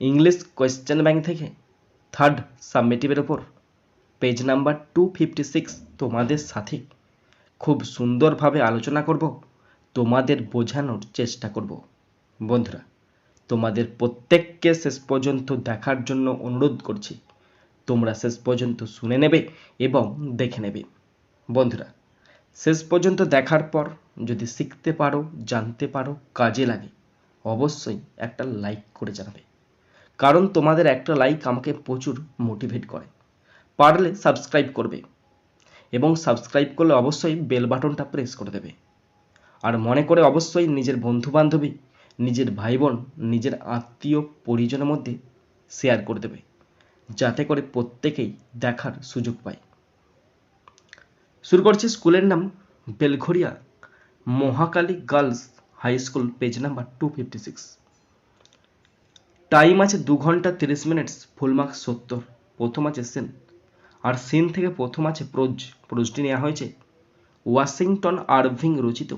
English question bank থেকে third সাবমিটিভের ওপর page number two fifty six তোমাদের সাথে খুব সুন্দরভাবে আলোচনা করব, তোমাদের বোঝানোর চেষ্টা করব। বন্ধুরা, তোমাদের প্রত্যেককে শেষ পর্যন্ত দেখার জন্য অনুরোধ করছি, তোমরা শেষ পর্যন্ত শুনে নেবে এবং দেখে নেবে। বন্ধুরা, শেষ পর্যন্ত দেখার পর যদি শিখতে পারো, জানতে পারো, কাজে লাগে, অবশ্যই একটা লাইক করে জানাবে। কারণ তোমাদের একটা লাইক আমাকে প্রচুর মোটিভেট করে। পারলে সাবস্ক্রাইব করবে এবং সাবস্ক্রাইব করলে অবশ্যই বেল বাটনটা প্রেস করে দেবে। আর মনে করে অবশ্যই নিজের বন্ধু বান্ধবী নিজের ভাই বোন নিজের আত্মীয় পরিজনের মধ্যে শেয়ার করে দেবে, যাতে করে প্রত্যেকেই দেখার সুযোগ পায়। শুরু করছি স্কুলের নাম Belgharia Mahakali Girls High School page number two fifty six time আছে দু ঘণ্টা তিরিশ মিনিটস, ফুল মার্কস সত্তর, প্রথম আছে সিন। আর সিন থেকে প্রথম আছে প্রোজ, প্রোজটি নেওয়া হয়েছে ওয়াশিংটন আরভিং রচিত।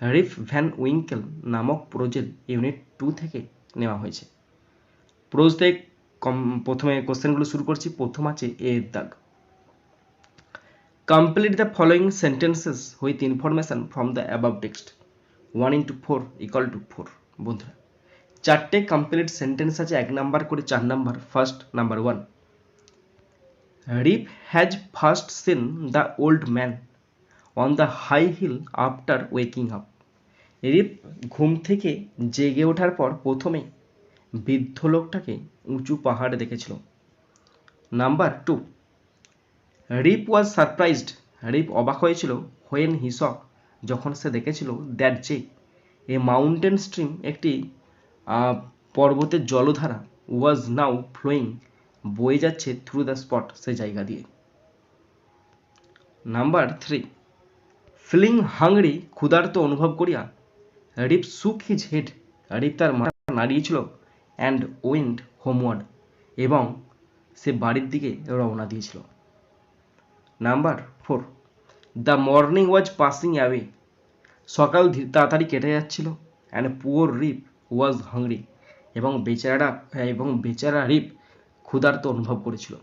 রিফ ভ্যান উইঙ্কেল নামক প্রোজের ইউনিট টু থেকে নেওয়া হয়েছে। প্রোজ থেকে কম, প্রথমে কোশ্চেনগুলো শুরু করছি, প্রথম আছে এর দাগ। Complete the following sentences with information from the above text. One into four equal two four, বন্ধুরা। চারটে কমপ্লিট সেন্টেন্স আছে, এক নাম্বার করে চার number first number one Rip has first seen the old man on the high hill after waking up Rip ঘুম থেকে জেগে ওঠার পর প্রথমে বৃদ্ধ লোকটাকে উঁচু পাহাড়ে দেখেছিল। Number two Rip was surprised Rip অবাক হয়েছিল হোয়েন হিস যখন সে দেখেছিল দ্যাট যে এ মাউন্টেন স্ট্রিম একটি পর্বতের জলধারা ওয়াজ নাও ফ্লোয়িং বয়ে যাচ্ছে থ্রু দ্য স্পট সে জায়গা দিয়ে। নাম্বার থ্রি ফিলিং হাংরি ক্ষুধার্ত অনুভব করিয়া রিপ সুক হিজ হেড রিপ তার মাথা নাড়িয়েছিল অ্যান্ড উইন্ড হোমওয়ার্ড এবং সে বাড়ির দিকে রওনা দিয়েছিল। Number four the morning was passing away সকাল তাড়াতাড়ি কেটে যাচ্ছিল and poor Rip was hungry এবং বেচারা এবং বেচারা রিপ ক্ষুধার্ত অনুভব করেছিল।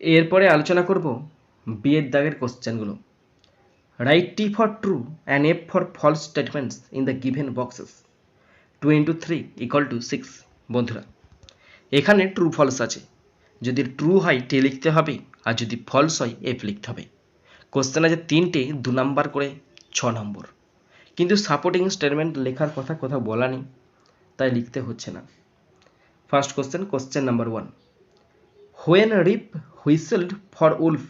এরপরে আলোচনা করব বিয়ের দাগের কোশ্চেনগুলো write T for true and F for false statements in the given boxes two into three equal two six বন্ধুরা, এখানে ট্রু ফলস আছে। যদি ট্রু হয় টি লিখতে হবে, আর যদি ফলস হয় এফ লিখতে হবে। কোশ্চেন আছে তিনটে, দু নাম্বার করে, ছ নম্বর। কিন্তু সাপোর্টিং স্টেটমেন্ট লেখার কথা কোথাও বলা নেই, তাই লিখতে হচ্ছে না। First question question number one when Rip whistled for wolf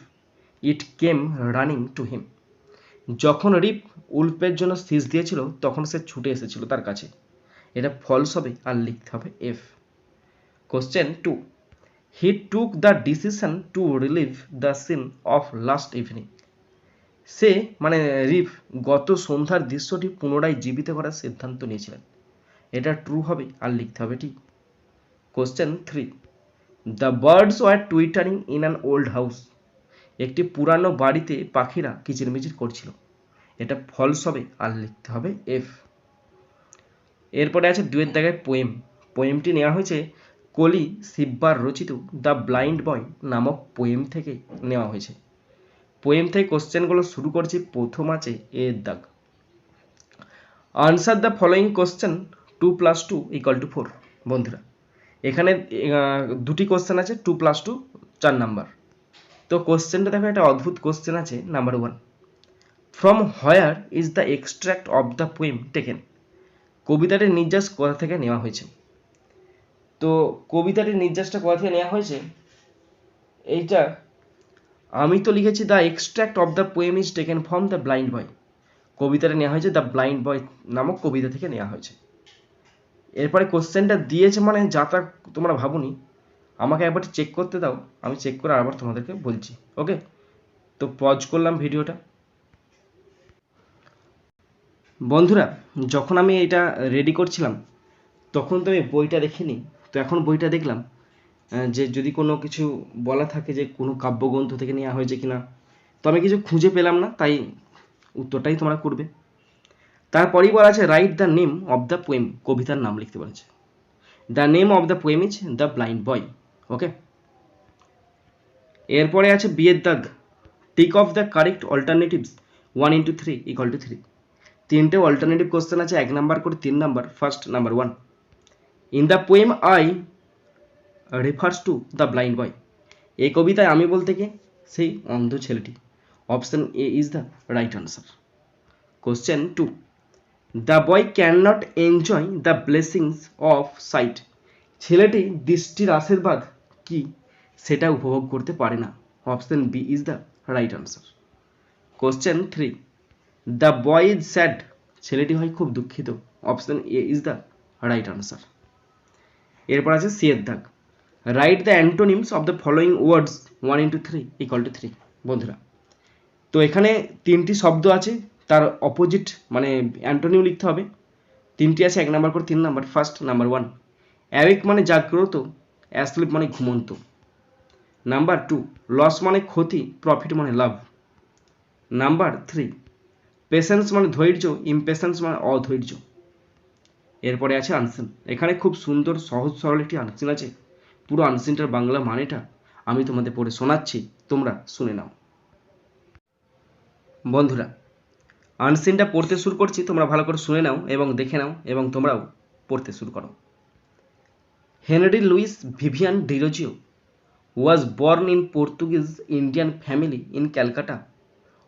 it came running to him যখন রিপ উল্ফের জন্য সিজ দিয়েছিল, তখন সে ছুটে এসেছিল তার কাছে। এটা ফলস হবে আর লিখতে হবে F question two he took the decision to relieve the scene of last evening সে মানে রিফ, গত সন্ধ্যার দৃশ্যটি পুনরায় জীবিত করার সিদ্ধান্ত নিয়েছিলেন। এটা ট্রু হবে আর লিখতে হবে ঠিক। Question three the birds were twittering in an old house একটি পুরানো বাড়িতে পাখিরা কিচিরমিচির করছিল। এটা ফলস হবে আর লিখতে হবে এফ এরপরে আছে দুয়ের দাগায় পোয়েম পোয়েমটি নেওয়া হয়েছে কলি সিব্বার রচিত দ্য ব্লাইন্ড বয় নামক পোয়েম থেকে নেওয়া হয়েছে। পোয়েম থেকে কোশ্চেনগুলো শুরু করছি, প্রথম আছে এর দাগ। Answer the following question two plus two equal two four বন্ধুরা। এখানে দুটি কোশ্চেন আছে টু প্লাস টু চার নাম্বার তো কোশ্চেনটা দেখো, একটা অদ্ভুত কোশ্চেন আছে number one from where is the extract of the poem taken কবিতাটির নির্যাস কোথা থেকে নেওয়া হয়েছে? তো কবিতাটির নির্যাসটা কোথা থেকে নেওয়া হয়েছে? এইটা আমি তো লিখেছি the extract of the poem is taken from the blind boy কবিতাটা নেওয়া হয়েছে দ্য ব্লাইন্ড বয় নামক কবিতা থেকে নেওয়া হয়েছে। এরপরে কোশ্চেনটা দিয়েছে মানে যা তা তোমরা ভাবুনি, আমাকে একবার চেক করতে দাও, আমি চেক করে আবার তোমাদেরকে বলছি ওকে তো পজ করলাম ভিডিওটা। বন্ধুরা, যখন আমি এটা রেডি করছিলাম, তখন তো আমি বইটা দেখিনি, তো এখন বইটা দেখলাম যে যদি কোনো কিছু বলা থাকে যে কোনো কাব্যগ্রন্থ থেকে নেওয়া হয়েছে কিনা, তো আমি কিছু খুঁজে পেলাম না, তাই উত্তরটাই তোমরা করবে। তারপরেই বলা আছে write the name of the poem কবিতার নাম লিখতে বলেছে। The name of the poem is the blind boy okay এরপরে আছে বিয়ের দাগ tick off the correct alternatives one into three equal two three তিনটে অল্টারনেটিভ কোশ্চেন আছে, এক নাম্বার করে তিন number first number one in the poem I refers to the blind boy এই কবিতায় আমি বলতে কে সেই অন্ধ ছেলেটি। Option A is the right answer question two the boy can not enjoy the blessings of sight ছেলেটি দৃষ্টির আশীর্বাদ কি সেটা উপভোগ করতে পারে না। Option B is the right answer question three the boy is sad ছেলেটি হয় খুব দুঃখিত। Option A is the right answer এরপর আছে সি দাগ write the antonyms of the following words one into three equal two three বন্ধুরা। তো এখানে তিনটি শব্দ আছে, তার অপোজিট মানে অ্যান্টোনিম লিখতে হবে। তিনটি আছে, এক নাম্বার করে তিন number first number one awake মানে জাগ্রত অ্যাসলিপ মানে ঘুমন্ত। নাম্বার টু লস মানে ক্ষতি প্রফিট মানে লাভ। নাম্বার থ্রি পেশেন্স মানে ধৈর্য ইমপেশেন্স মানে অধৈর্য। এরপরে আছে আনসিন এখানে খুব সুন্দর, সহজ, সরল একটি আনসিন আছে। পুরো আনসিনটার বাংলা মানেটা আমি তোমাদের পড়ে শোনাচ্ছি, তোমরা শুনে নাও। বন্ধুরা আনসিনটা পড়তে শুরু করছি, তোমরা ভালো করে শুনে নাও এবং দেখে নাও এবং তোমরাও পড়তে শুরু করো। Henry Louis Vivian Derozio was born in Portuguese Indian family in Calcutta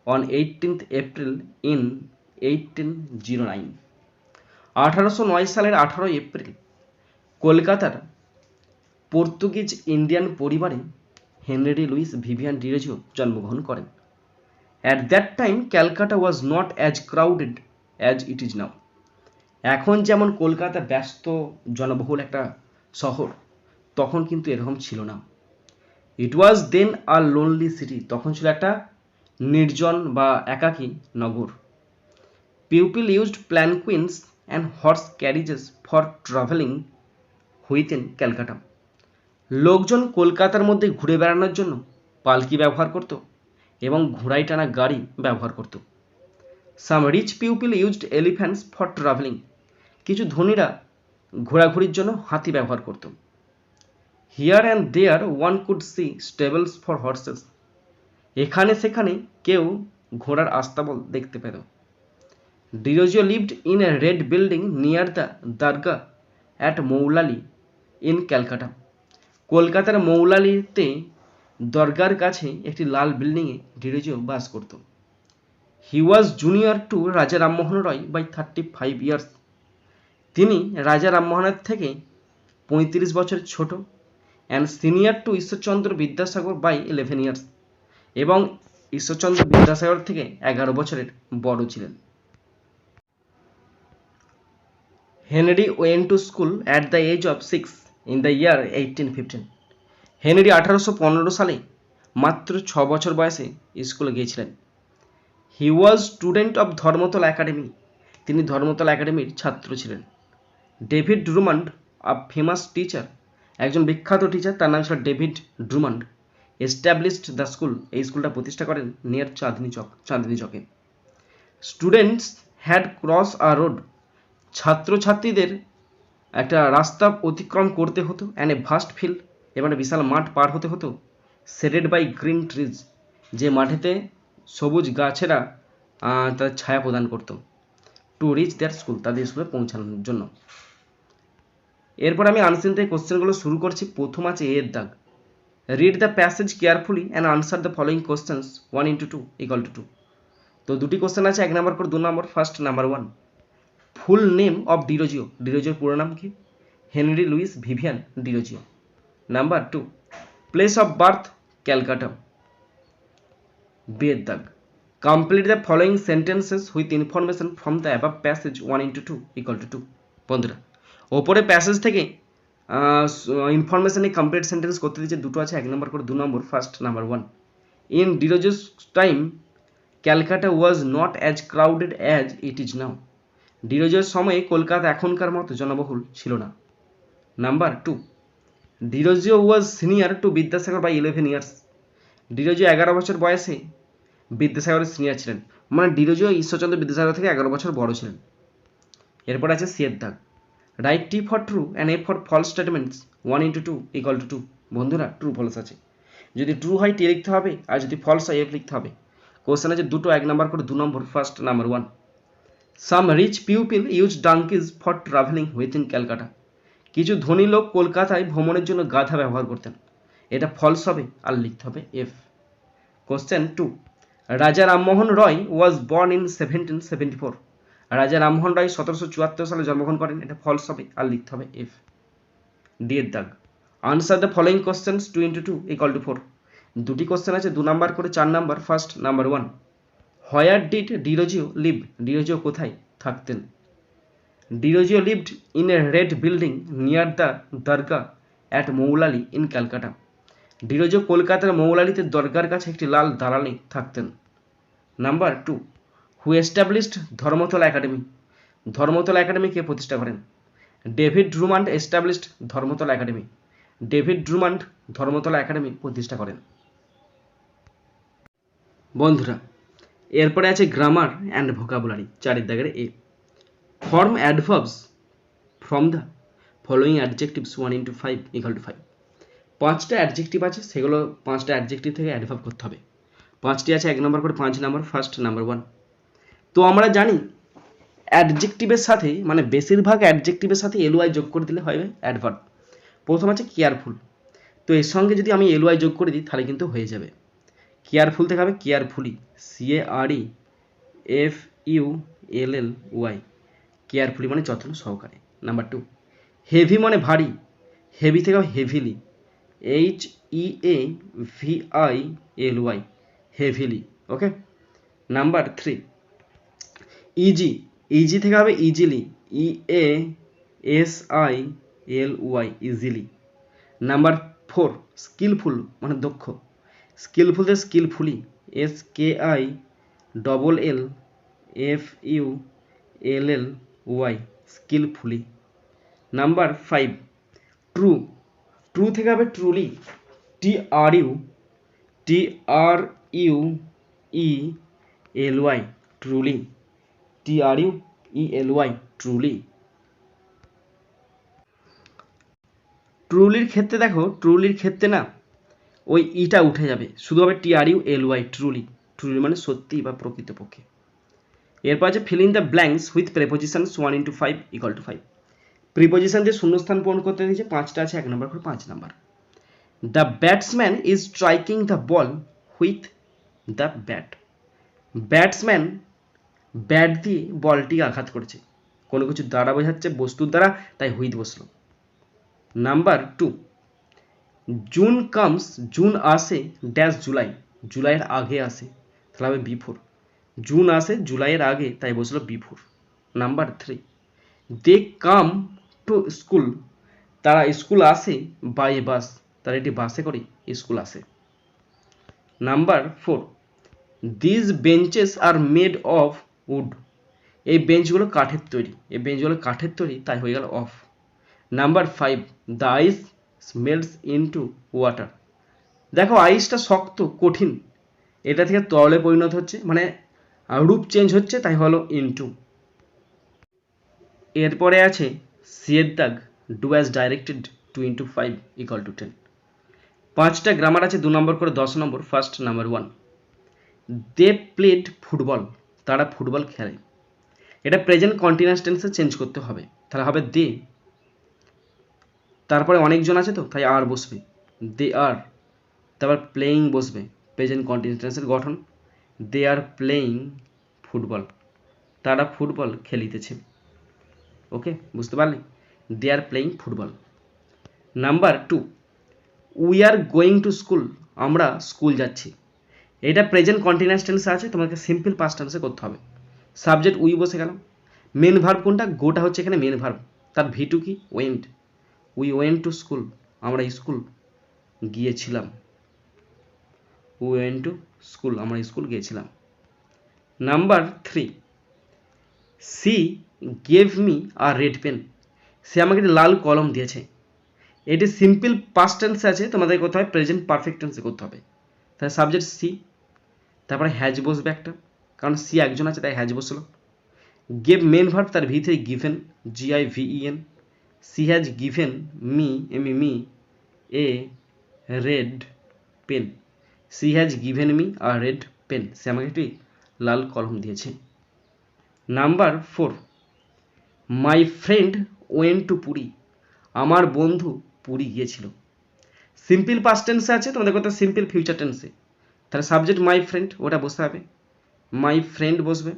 on eighteenth April in eighteen zero nine আঠারোশো নয় সালের আঠারোই এপ্রিল কলকাতার পর্তুগিজ ইন্ডিয়ান পরিবারে হেনরি লুইস ভিভিয়ান ডিরেজিও জন্মগ্রহণ করেন। At that time Calcutta was not as crowded as it is now এখন যেমন কলকাতা ব্যস্ত, জনবহুল একটা শহর, তখন কিন্তু এরকম ছিল না। ইট ওয়াজ দেন আ লোনলি সিটি তখন ছিল একটা নির্জন বা একাকী নগর। People used palanquins and horse carriages for travelling within Calcutta. লোকজন কলকাতার মধ্যে ঘুরে বেড়ানোর জন্য পালকি ব্যবহার করত এবং ঘোড়ায় টানা গাড়ি ব্যবহার করত। Some rich people used elephants for travelling কিছু ধনীরা ঘোরাঘুরির জন্য হাতি ব্যবহার করত। Here and there one could see stables for horses এখানে সেখানে কেউ ঘোড়ার আস্তাবল দেখতে পেত। Derozio lived in a red building near the dargah at Moulali in Calcutta কলকাতার মৌলালিতে দরগার কাছে একটি লাল বিল্ডিংয়ে ডিরোজিও বাস করত। হি was junior to Raja Rammohan Roy by thirty five years তিনি রাজা রামমোহনের থেকে পঁয়ত্রিশ বছর ছোট and senior to Ishwarchandra Vidyasagar by eleven years এবং ঈশ্বরচন্দ্র বিদ্যাসাগর থেকে এগারো বছরের বড় ছিলেন। Henry went to school at the age of six in the year eighteen fifteen Henry আঠারোশো পনেরো সালে মাত্র ছ বছর বয়সে স্কুলে গিয়েছিলেন। He was student of Dharmatala Academy তিনি ধর্মতলা একাডেমির ছাত্র ছিলেন। David Drummond a famous teacher একজন বিখ্যাত টিচার তার নাম ছিল David Drummond established the school এই স্কুলটা প্রতিষ্ঠা করেন নিয়ার চাঁদনি চক, চাঁদনি চকে। Students had cross a road ছাত্রছাত্রীদের একটা রাস্তা অতিক্রম করতে হতো অ্যান্ড এ ভাস্ট ফিল্ড এবং একটা বিশাল মাঠ পার হতে হতো সেডেড বাই গ্রিন ট্রিজ যে মাঠেতে সবুজ গাছেরা তাদের ছায়া প্রদান করতো টু রিচ দ্যাট স্কুল তাদের স্কুলে পৌঁছানোর জন্য। এরপর আমি আনসিন থেকে কোশ্চেনগুলো শুরু করছি, প্রথম আছে এর দাগ। Read the passage carefully and answer the following questions one into two equal two two তো দুটি কোশ্চেন আছে, এক নম্বর করে দু নম্বর first number one full name of Derozio. ডিরোজিওর পুরো নাম কি? Henry Louis Vivian Derozio. Number two, place of birth, Calcutta. বেদ দাগ। Complete the following sentences with information from the above passage one into two equal two two. বন্ধুরা, ওপরে passage থেকে ইনফরমেশনে complete sentence করতে দিচ্ছে। দুটো আছে, এক নম্বর করে দু নম্বর first number one in Derozio's time Calcutta was not as crowded as it is now ডিরোজের সময়ে কলকাতা এখনকার মতো জনবহুল ছিল না। Number two Derozio was senior to Vidyasagar by eleven years Derozio এগারো বছর বয়সে বিদ্যাসাগরের সিনিয়র ছিলেন। মানে ডিরোজিও ঈশ্বরচন্দ্র বিদ্যাসাগর থেকে এগারো বছর বড় ছিলেন। এরপর আছে সিয়ের দাগ write T for true and a for false statements one into two equal to two বন্ধুরা ট্রু ফলস আছে। যদি ট্রু হয় টি লিখতে হবে, আর যদি ফলস হয় এফ লিখতে হবে। কোশ্চেন আছে দুটো, এক নাম্বার করে দু নম্বর first number one some rich pupil use donkeys for travelling with in Calcutta কিছু ধনী লোক কলকাতায় ভ্রমণের জন্য গাধা ব্যবহার করতেন। এটা ফলস হবে, আর লিখতে হবে F question two Raja Rammohan Roy was born in seventeen seventy four Raja Rammohan Roy সতেরোশো চুয়াত্তর সালে জন্মগ্রহণ করেন, এটা ফলস হবে, আর লিখতে হবে এফ ডি এর দাগ answer the following questions two into two equal to four দুটি কোশ্চেন আছে, দু নাম্বার করে চার number first number one where did Derozio live Derozio কোথায় থাকতেন? Derozio lived in a red building near the dargah at Moulali in Calcutta Derozio কলকাতার মৌলালিতে দরগার কাছে একটি লাল দালানে থাকতেন। Number two who established Dharmatala Academy Dharmatala Academy কে প্রতিষ্ঠা করেন। David Drummond established Dharmatala Academy David Drummond Dharmatala Academy প্রতিষ্ঠা করেন। বন্ধুরা এরপরে আছে গ্রামার অ্যান্ড ভোকাবুলারি চারের দাগের A form adverbs from the following adjectives one into five equal to five পাঁচটা অ্যাডজেক্টিভ আছে, সেগুলো পাঁচটা অ্যাডজেক্টিভ থেকে অ্যাডভার্ব করতে হবে। পাঁচটি আছে, এক নম্বর করে পাঁচ নম্বর ফার্স্ট নাম্বার ওয়ান তো আমরা জানি অ্যাডজেক্টিভের সাথে মানে বেশিরভাগ অ্যাডজেক্টিভের সাথে এলওয়াই যোগ করে দিলে হবে অ্যাডভার্ব প্রথম আছে কেয়ারফুল তো এর সঙ্গে যদি আমি এলওয়াই যোগ করে দিই, তাহলে কিন্তু হয়ে যাবে। কেয়ারফুল থেকে হবে carefully C A R E F U L L Y carefully মানে যত্ন সহকারে। নাম্বার টু হেভি মানে ভারী হেভি থেকে হবে heavily H E A V I L Y heavily okay number three easy easy থেকে হবে easily E A S I L Y easily number four skilful মানে দক্ষ skilful skilfully, S K I double L F U L L Y, skilfully. Number five true true থেকে হবে truly T R U T R U E L Y truly T R U E L Y truly ট্রুলির ক্ষেত্রে দেখো ট্রুলির ক্ষেত্রে না ওই ইটা উঠে যাবে। শুধু হবে T R U L Y truly truly মানে সত্যি বা প্রকৃতপক্ষে। এরপর আছে fill in the blanks with prepositions one into five equal to five preposition দিয়ে শূন্যস্থান পূরণ করতে দিয়েছে, পাঁচটা আছে, এক নম্বর করে পাঁচ নম্বর the batsman is striking the ball with the bat batsman bat দিয়ে বলটি আঘাত করেছে। কোনো কিছু দ্বারা বোঝাচ্ছে, বস্তুর দ্বারা, তাই হুইথ বসল। Number two June comes June আসে ড্যাশ জুলাই। জুলাইয়ের আগে আসে, তাহলে হবে বিফোর জুন আসে, জুলাইয়ের আগে, তাই বসল before number three they come to school তারা স্কুল আসে বাই বাস তারা এটি বাসে করে স্কুল আসে। Number four these benches are made of wood এই বেঞ্চগুলো কাঠের তৈরি। এই বেঞ্চগুলো কাঠের তৈরি, তাই হয়ে গেল of number five the ice smells into water দেখো আইসটা শক্ত, কঠিন। এটা থেকে তরলে পরিণত হচ্ছে মানে রূপ চেঞ্জ হচ্ছে, তাই হলো ইনটু এরপরে আছে সিয়ের দাগ do as directed two into five equal to ten পাঁচটা গ্রামার আছে, দু নম্বর করে দশ নম্বর first number one they played football তারা ফুটবল খেলে। এটা প্রেজেন্ট কন্টিনিউয়াস টেন্সে চেঞ্জ করতে হবে। তাহলে হবে দে তারপরে অনেকজন আছে তো, তাই আর বসবে। দে আর তারপর প্লেয়িং বসবে প্রেজেন্ট কন্টিনিউয়াস টেন্সের গঠন। দে আর প্লেয়িং ফুটবল তারা ফুটবল খেলিতেছে। ওকে বুঝতে পারলি? They are playing football number two we are going to school আমরা স্কুল যাচ্ছি। এটা প্রেজেন্ট কন্টিনিউয়াস টেন্সে আছে, তোমাকে সিম্পল পাস্ট টেন্সে করতে হবে। সাবজেক্ট উই বসে গেল মেন ভার্ব কোনটা? গোটা হচ্ছে এখানে মেন ভার্ব তার ভি টু কি? Went we went to school আমরা স্কুল গিয়েছিলাম। উই ওয়েন্ট টু স্কুল আমরা স্কুল গিয়েছিলাম। Number three she gave me a red pen সে আমাকে লাল কলম দিয়েছে। এটি সিম্পল পাস্ট টেন্সে আছে, তোমাদের করতে হবে প্রেজেন্ট পারফেক্ট টেন্সে করতে হবে। তাহলে সাবজেক্ট সি তারপরে হ্যাজ বসবে একটা। কারণ সি একজন আছে, তাই হ্যাজ বসল। গেভ মেন ভার্ব তার ভি থেকে given G I V E N she has given me M me a red pen she has given me a red pen সে আমাকে একটি লাল কলম দিয়েছে। Number four my friend went to Puri আমার বন্ধু পুরী গিয়েছিল। সিম্পল পাস্ট টেন্সে আছে, তোমাদের কথা সিম্পল ফিউচার টেন্সে তাহলে সাবজেক্ট মাই ফ্রেন্ড ওটা বসতে হবে। মাই ফ্রেন্ড বসবে।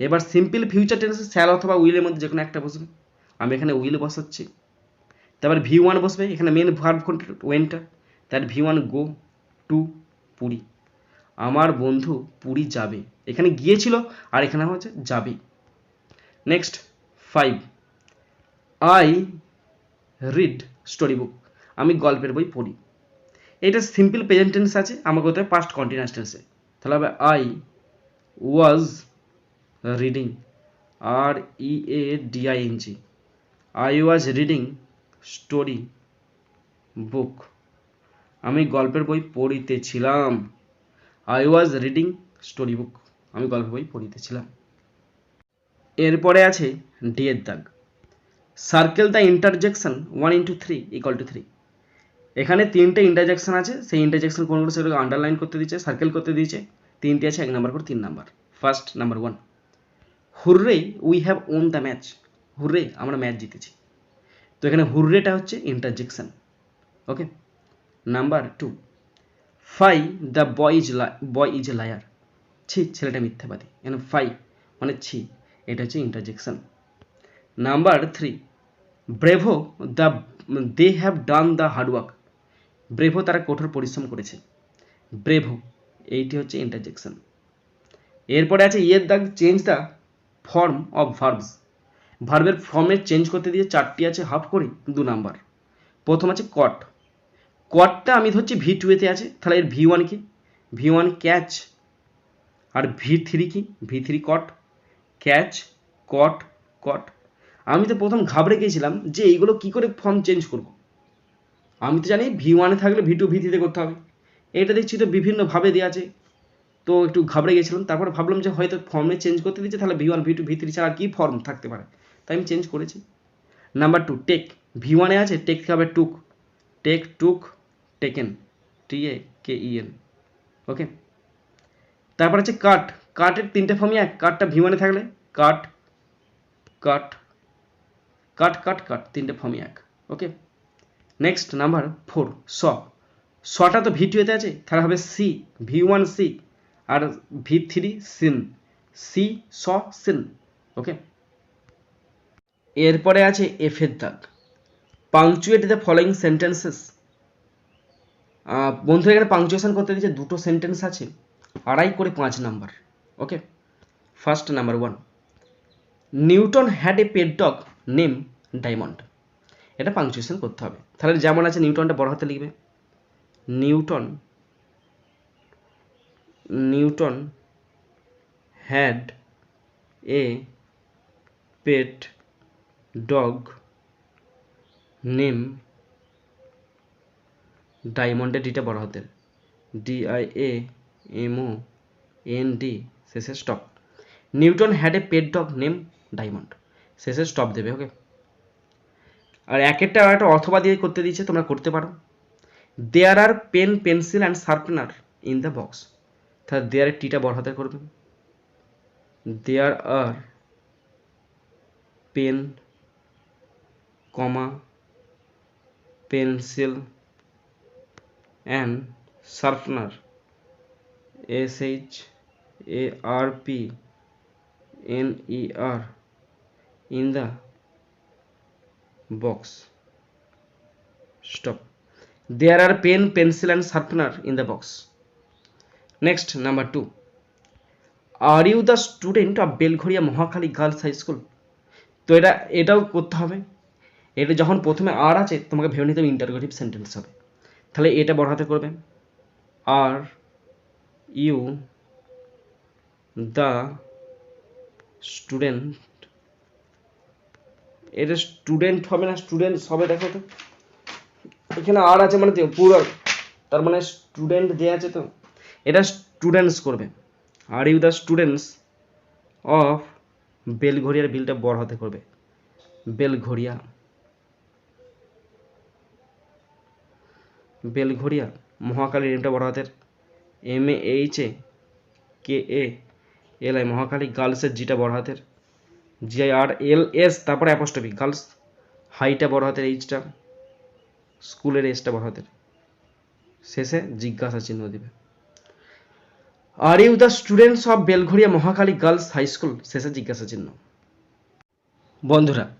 এবার সিম্পল ফিউচার টেন্সে স্যাল অথবা উইলের মধ্যে যে কোনো একটা বসবে। আমি এখানে উইল বসাচ্ছি। তারপর ভি ওয়ান বসবে, এখানে মেন ভার্ব কোনটা? ওয়েনটা তার V one go to Puri. আমার বন্ধু পুরী যাবে। এখানে গিয়েছিল, আর এখানে হচ্ছে যাবে। Next five I read story book আমি গল্পের বই পড়ি। এটা সিম্পল প্রেজেন্ট টেন্স আছে, আমাকে হতে পাস্ট কন্টিনিউয়াস টেন্সে তাহলে হবে I was reading R E A D I N G I was reading story book আমি গল্পের বই পড়িতেছিলাম। I was reading story book আমি গল্পের বই পড়িতেছিলাম। এরপরে আছে ডি এর দাগ। Circle the interjection one into three equal to three এখানে তিনটে ইন্টারজেকশন আছে। সেই ইন্টারজেকশন কোনগুলো সেগুলোকে আন্ডারলাইন করতে দিয়েছে সার্কেল করতে দিয়েছে। তিনটি আছে, এক নাম্বার করে তিন number first number one hurray we have won the match hurray, আমরা ম্যাচ জিতেছি। তো এখানে হুররেটা হচ্ছে interjection okay number two fie the boy is boy is liar ছি, ছেলেটা মিথ্যাবাদী। এখানে ফাই মানে ছি, এটা হচ্ছে interjection number three bravo the they have done the hard work bravo তারা কঠোর পরিশ্রম করেছে। ব্রেভো এইটি হচ্ছে ইন্টারজেকশন এরপরে আছে ইয়ের দাগ change the form of verbs ভার্বের ফর্মের চেঞ্জ করতে দিয়ে চারটি আছে হাফ করে দু নাম্বার। প্রথম আছে কট কটটা আমি ধরছি ভি টুয়েতে আছে, তাহলে এর ভি ওয়ান কি? ভি ওয়ান ক্যাচ আর ভি থ্রি কি? V three caught catch caught caught আমি তো প্রথম ঘাবড়ে গিয়েছিলাম যে এইগুলো কি করে ফর্ম চেঞ্জ করব। আমি তো জানি ভি ওয়ানে থাকলে ভি টু ভি থ্রিতে করতে হবে। এটা দেখছি তো বিভিন্নভাবে দেওয়া আছে। তো একটু ঘাবড়ে গেছিলাম তারপর ভাবলাম যে হয়তো ফর্মে চেঞ্জ করতে দিচ্ছে তাহলে V one V two V three ছাড়া কী ফর্ম থাকতে পারে? তাই আমি চেঞ্জ করেছি। নাম্বার টু টেক ভি ওয়ানে আছে টেক হবে took take took taken T A K E N okay তারপর আছে কাট কাটের তিনটে ফর্মই এক। কাটটা ভি ওয়ানে থাকলে কাট কাট কাট কাট কাট তিনটে ফর্মই এক। Okay next number four saw সটা তো ভি টুয়েতে আছে, তাহলে হবে সি ভি ওয়ান সি আর V three seen see saw seen okay এরপরে আছে এফের দাগ। পাংচুয়েট দ্য ফলোয়িং সেন্টেন্সেস বন্ধুরা এখানে পাংচুয়েশন করতে দিয়েছে, দুটো সেন্টেন্স আছে, আড়াই করে পাঁচ number okay first number one Newton had a pet dog name Diamond এটা পাংচুয়েশন করতে হবে। তাহলে যেমন আছে নিউটনটা বড় হাতে লিখবে। Newton Newton had a pet dog, name, ডায়মন্ডের ডিটা বড় হাতের। এম ও এন ডি শেষে stop. Newton had a pet dog, name, Diamond. শেষে স্টপ দেবে, ওকে? আর এক একটা একটা অথবা দিয়ে করতে দিচ্ছে তোমরা করতে পারো। There are pen pencil and sharpener in the box তাহলে দেয়ারের টিটা বড় হাতে করবেন there are pen comma pencil and sharpener S H A R P E N E R in box stop there are pen pencil and sharpener in the box next number 2 are you the student of belghoria mohakali girls high school তো এটা এটাও করতে হবে এটা যখন প্রথমে আর আছে, তোমাকে ভেবে নিতে হবে ইন্টারোগেটিভ সেন্টেন্স হবে। তাহলে এটা বড় হাতে করবে। আর ইউ দ্য স্টুডেন্ট এটা স্টুডেন্ট হবে না স্টুডেন্টস হবে, দেখো তো। এখানে আর আছে মানে পুরো, তার মানে স্টুডেন্ট যে আছে তো, এটা স্টুডেন্টস করবে। Are you the students of বেলঘরিয়ার বিলটা বড় হাতে করবে। বেলঘরিয়া। বেলঘরিয়া মহাকালী নেমটা বড় হাতের। M A H A K A L I Mahakali গার্লসের জিটা বড় হাতের। G I R L S তারপরে অ্যাপোস্টপি গার্লস। হাইটা বড় হাতের এইচটা স্কুলের এসটা বড় হাতের। শেষে জিজ্ঞাসা চিহ্ন দিবে। Are you the students of Belgharia Mahakali Girls High School শেষে জিজ্ঞাসা চিহ্ন। বন্ধুরা